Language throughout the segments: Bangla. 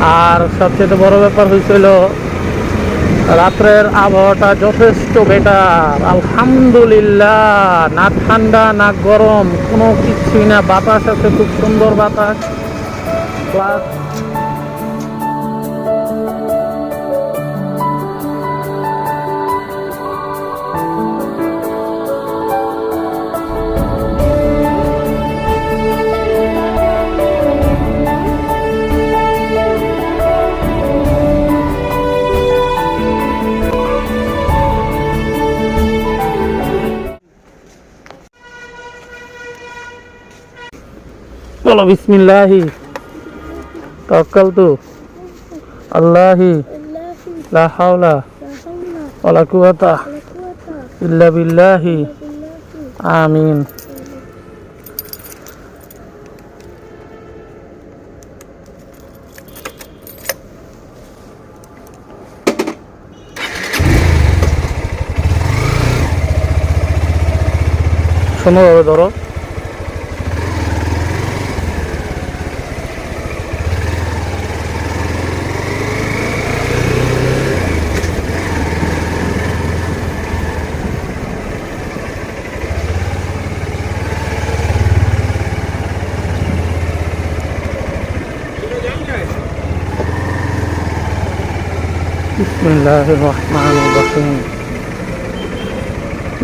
আর সবচেয়ে বড় ব্যাপার হয়েছিল রাত্রের আবহাওয়াটা যথেষ্ট বেটার আলহামদুলিল্লাহ, না ঠান্ডা, না গরম, কোনো কিছুই না। বাতাস আছে, খুব সুন্দর বাতাস। প্লাস বিসমিল্লাহি তাওয়াক্কালতু আল্লাহি লা হাওলা ওয়ালা কুওয়াতা ইল্লা বিল্লাহি আমিন। সুন্দরভাবে ধরো।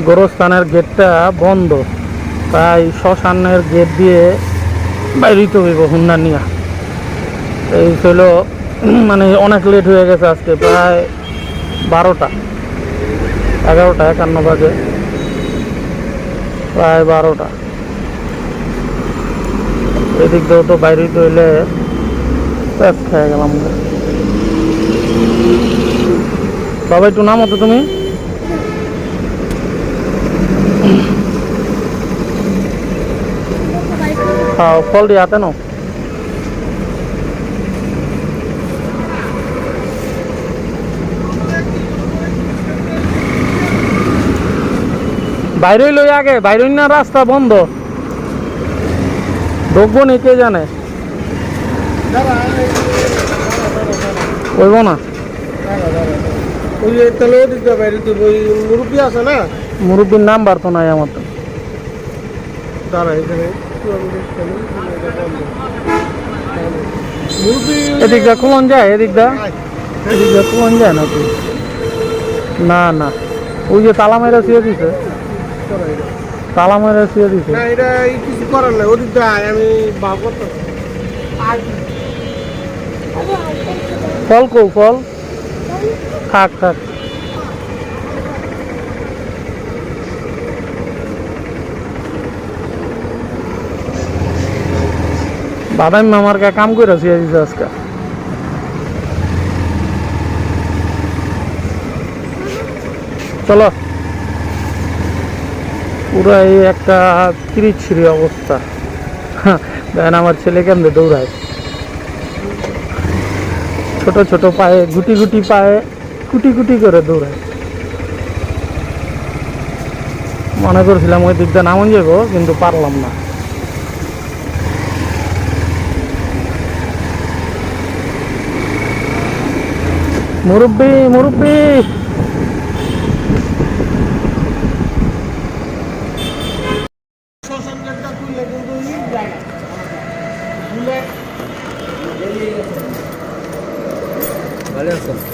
গোরস্থানের গেটটা বন্ধ। তাই শ্মশানের গেট দিয়ে বাইরিতে হইব হুন্ডা নিয়া। এই ছিল মানে অনেক লেট হয়ে গেছে আজকে, প্রায় বারোটা। এগারোটা একান্ন বাজে। প্রায় বারোটা। এদিক দিয়েও তো বাইরিতে হইলে প্যাক খেয়ে গেলাম। বাবা, একটু নাম হতো তুমি। খাও ফল দিয়ে হাতে নাও। বাইরে লই আগে বাইরে না, রাস্তা বন্ধ। ঢুকবো নি, কে জানে? ওইব না? ওই তাহলে দিয়ে বাইরে তুই ওই মুরব্বী আছে না? মুরব্বীর নাম্বার তো নাই আমার তো। দাঁড়া এখানে এদিকটা খুলন যায় এদিকটা এদিকটা খুলন যায় না তুই না না। ওই যে তালা মেরে শুয়ে দিছে। তালা মেরে শুয়ে দিছে। না এটা কিছু করার নাই ওদিক আমি ভাব ফল কো ফল। থাক থাক বাদাম আমার কা কাম করে শুয়ে দিছে আজকে। চলো। পুরো একটা তিরিছিরি অবস্থা। দেখেন আমার ছেলে কেমনে দৌড়ায়? ছোট ছোট পায়ে, গুটি গুটি পায়ে। কুটি করে দৌড়ায়। মনে করছিলাম ওই দিকটা নামন যাব কিন্তু পারলাম না। মুরব্বী মুরব্বি শ্মশান ঘাটটা খুললে কিন্তু ই যায় না। খুলে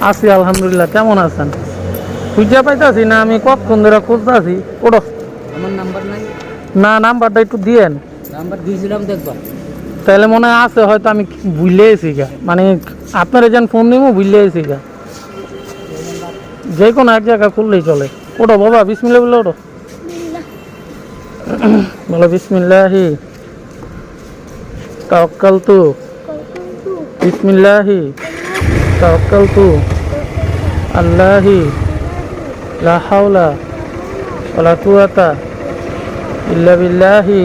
আছি আলহামদুলিল্লাহ। কেমন আছেন? খুঁজে পাইতাছি না আমি কতক্ষণ ধরে খুঁজতেছি? ওটো আমার নাম্বার নাই। না নাম্বারটা একটু দিয়েন। নাম্বার দিয়েছিলাম দেখবা। তাহলে মনে হয় আছে হয়তো আমি ভুলে এসি গা। মানে আপনার যেন ফোন নিবো ভুলে এসি গা। যে কোনো এক জায়গা খুললেই চলে। ওটো বাবা বিসমিল্লা বলে ওটো বলো বিসমিল্লাহি। তাওয়াক্কালতু। বিসমিল্লাহি। তাওয়াক্কালতু আল্লাহি লা হাওলা ওয়ালা কুওয়াতা ইল্লা বিল্লাহি।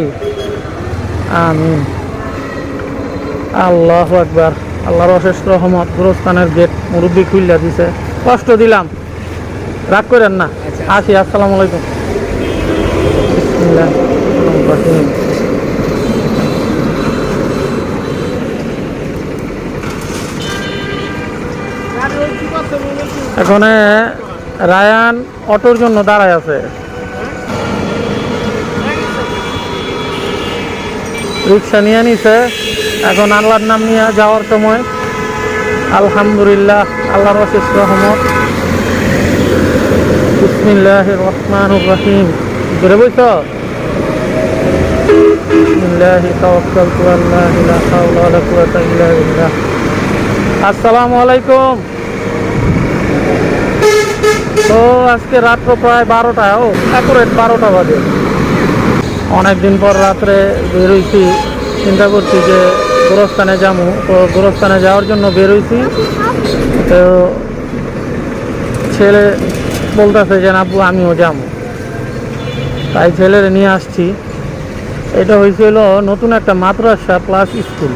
আমিন। আল্লাহ একবার আল্লাহর অশেষ রহমত গুরস্থানের গেট মুরব্বী খুললা দিছে। কষ্ট দিলাম। রাগ করেন না। আসি আসসালামু আলাইকুম। বিসমিল্লাহ এখানে রায়ান অটোর জন্য দাঁড়ায় আছে। রিক্সা নিয়ে নিছে। এখন আল্লাহর নাম নিয়ে যাওয়ার সময় আলহামদুলিল্লাহ, আল্লাহর অশেষ রহমত। বিসমিল্লাহ রহমান রহিম। বেড়ে বইছ আসসালামু তাওয়াক্কালতু আল্লাহ লা হাওলা ওয়ালা কুওয়াতা ইল্লা বিল্লাহ আসসালামু আলাইকুম তো আজকে রাত্র প্রায় বারোটা, ও অ্যাকুরেট বারোটা বাজে। অনেকদিন পর রাত্রে বেরোইছি চিন্তা করছি যে গোরস্থানে যাব তো গোরস্থানে যাওয়ার জন্য বেরোইছি তো ছেলে বলতেছে যে আব্বু আমিও যাব তাই ছেলেরে নিয়ে আসছি। এটা হয়েছিল নতুন একটা মাদ্রাসা প্লাস স্কুল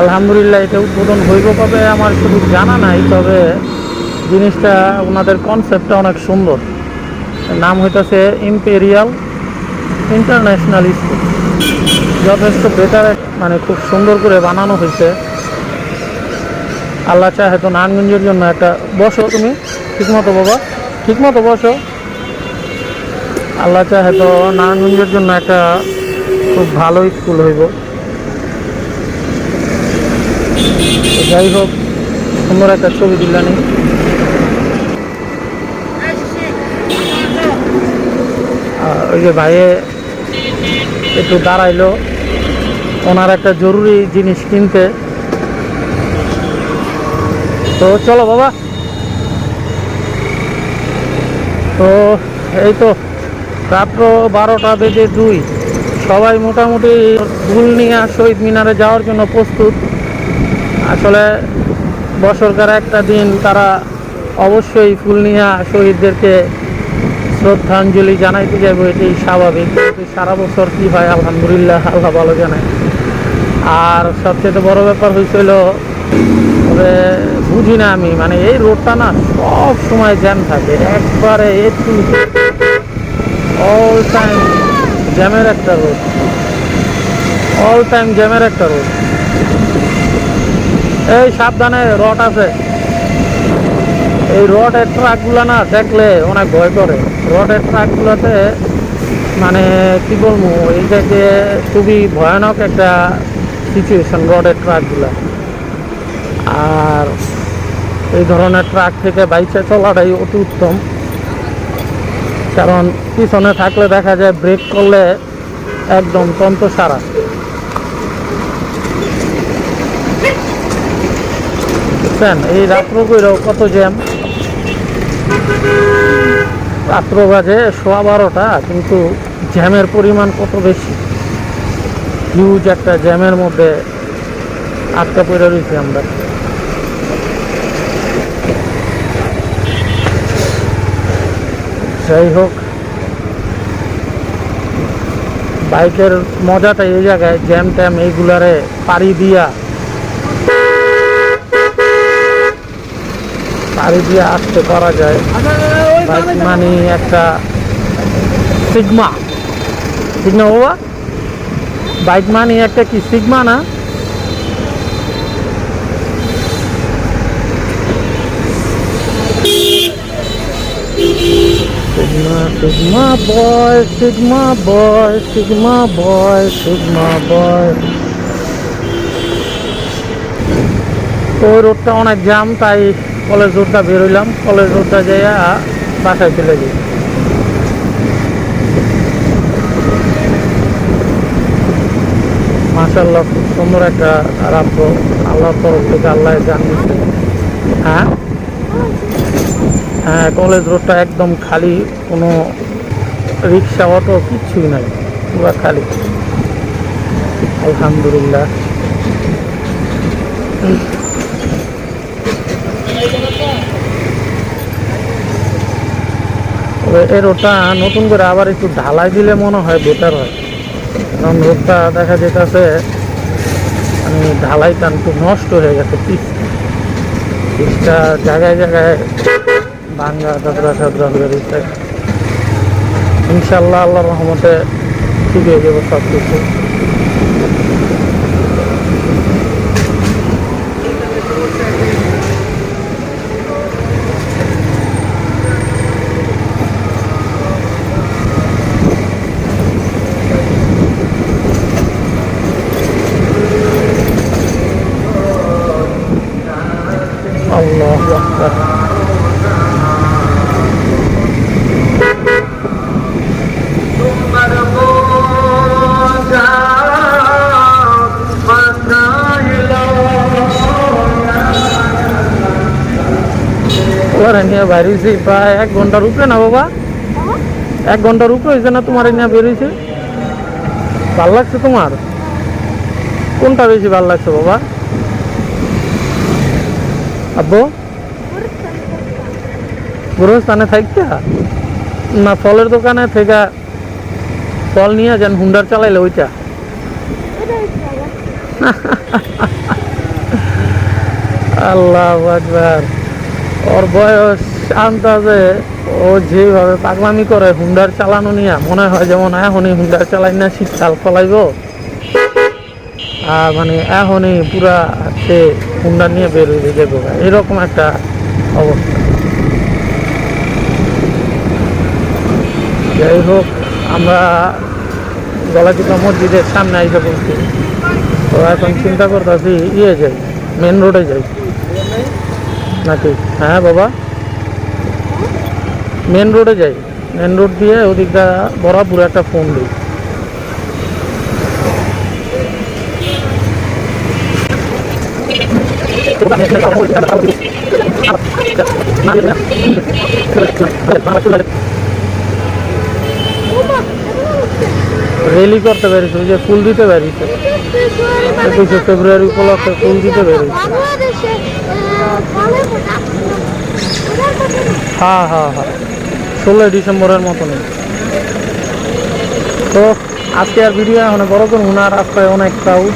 আলহামদুলিল্লাহ, এটা উদ্বোধন হইব কবে আমার শুধু জানা নাই, তবে জিনিসটা, ওনাদের কনসেপ্টটা অনেক সুন্দর। নাম হইতেছে ইম্পেরিয়াল ইন্টারন্যাশনাল স্কুল যথেষ্ট বেটার মানে খুব সুন্দর করে বানানো হয়েছে আল্লাহ চাহে তো নারায়ণগঞ্জের জন্য একটা, বসো তুমি, ঠিকমতো বাবা ঠিকমতো বসো। আল্লাহ চাহে তো নারায়ণগঞ্জের জন্য একটা খুব ভালো স্কুল হইব। যাই হোক, সুন্দর একটা ছবি দিলানি ওই যে ভাইয়ে একটু দাঁড়াইলো। ওনার একটা জরুরি জিনিস কিনতে। তো চলো বাবা। তো এই তো রাত্র বারোটা বেজে দুই। সবাই মোটামুটি ভুল নিয়ে শহীদ মিনারে যাওয়ার জন্য প্রস্তুত। আসলে বছরকার একটা দিন তারা অবশ্যই ফুল নিয়ে শহীদদেরকে শ্রদ্ধাঞ্জলি জানাইতে যাব এটি স্বাভাবিক। সারা বছর কি হয়? আলহামদুলিল্লাহ, আল্লাহ ভালো জানায় আর সবচেয়ে বড় ব্যাপার হয়েছিল তবে বুঝি না আমি মানে এই রোডটা না সব সময় জ্যাম থাকে, একবারে একটু অল টাইম জ্যামের একটা রোড। অল টাইম জ্যামের একটা রোড। এই সাবধানে রড আছে। এই রডের ট্রাকগুলো না দেখলে অনেক ভয় করে। রডের ট্রাকগুলোতে মানে কি বলব, এই থেকে খুবই ভয়ানক একটা সিচুয়েশন রডের ট্রাকগুলো আর এই ধরনের ট্রাক থেকে বাইকে চলাটাই অতি উত্তম। কারণ পিছনে থাকলে দেখা যায় ব্রেক করলে একদম তন্ত সারা এই রাত্র কত জ্যাম। রাত্র বাজে সোয়া বারোটা, কিন্তু জ্যামের পরিমাণ কত বেশি? হিউজ একটা জ্যামের মধ্যে আটকা পড়ে রয়েছি আমরা। যাই হোক, বাইকের মজাটা এই জায়গায়, জ্যাম ট্যাম এইগুলারে পাড়ি দিয়া পাড়ি দিয়ে আসতে পারা যায় মানে একটা সিগমা সিগমা বাবা? বাইক মানে একটা কি সিগমা না? Boy, Sigma boy, Sigma boy, Sigma boy. তো ওই রোডটা অনেক জ্যাম তাই কলেজ রোডটা বেরোইলাম কলেজ রোডটা যাইয়া বাসায় চলে যাই মাশাল্লাহ খুব সুন্দর একটা রাত্র আল্লাহর তরফ থেকে আল্লাহ জানিয়েছে হ্যাঁ? হ্যাঁ কলেজ রোডটা একদম খালি, কোনো রিক্সা, অটো কিচ্ছুই নাই, পুরো খালি। আলহামদুলিল্লাহ। এই ওটা নতুন করে আবার একটু ঢালাই দিলে মনে হয় বেটার হয়। কারণ রোডটা দেখা যেতেছে ঢালাই ঢালাইটা একটু নষ্ট হয়ে গেছে, পিচ। পিচটা জায়গায় জায়গায় ভাঙ্গা দাদরা টাদরা হয়ে গেছে ইনশাল্লাহ আল্লাহ রহমতে ঠিক হয়ে যাব সব কিছু ওরা নিয়ে বাইরেছি প্রায় এক ঘণ্টার উপরে না বাবা? এক ঘণ্টার উপরে হয়েছে না তোমার নিয়ে বেরিয়েছে? ভালো লাগছে তোমার? কোনটা বেশি ভালো লাগছে বাবা? আব্বু? গুরুস্থানে থাকতে না ফলের দোকানে থেকে ফল নিয়ে যান হুন্ডার চালাইলে ওইটা? আল্লাহ আকবার। ওর বয়স আন্দাজে ও যেভাবে পাগলামি করে হুন্ডার চালানো নিয়ে, মনে হয় যেমন এখনই হুন্ডার চালাই না, শীতকাল ফলাইব আর মানে এখনই পুরা সে হুন্ডার নিয়ে বের হয়ে যাব এরকম একটা অবস্থা। যাই হোক, আমরা গলাচিপা মসজিদের সামনে আইসা বলছি তো এখন চিন্তা করতেছি ইয়ে যাই মেন রোডে যাই। নাকি? হ্যাঁ বাবা। মেন রোডে যাই। মেন রোড দিয়ে ওদিকটা বরাবর একটা ফোন দিই। রেলি করতে পেরেছি, ওই যে ফুল দিতে একুশে ফেব্রুয়ারি উপলক্ষে ফুল দিতে পেরেছি বাংলাদেশে ফলের কথা ওনার কথা হ্যাঁ হ্যাঁ হ্যাঁ। ষোলোই ডিসেম্বরের মতনই। তো আজকে আর ভিডিও এখন বড় করুন আর রাস্তায় অনেক ক্রাউড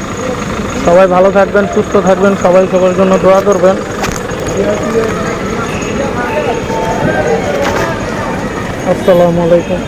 সবাই ভালো থাকবেন, সুস্থ থাকবেন, সবাই সবার জন্য দোয়া করবেন। আসসালামু আলাইকুম।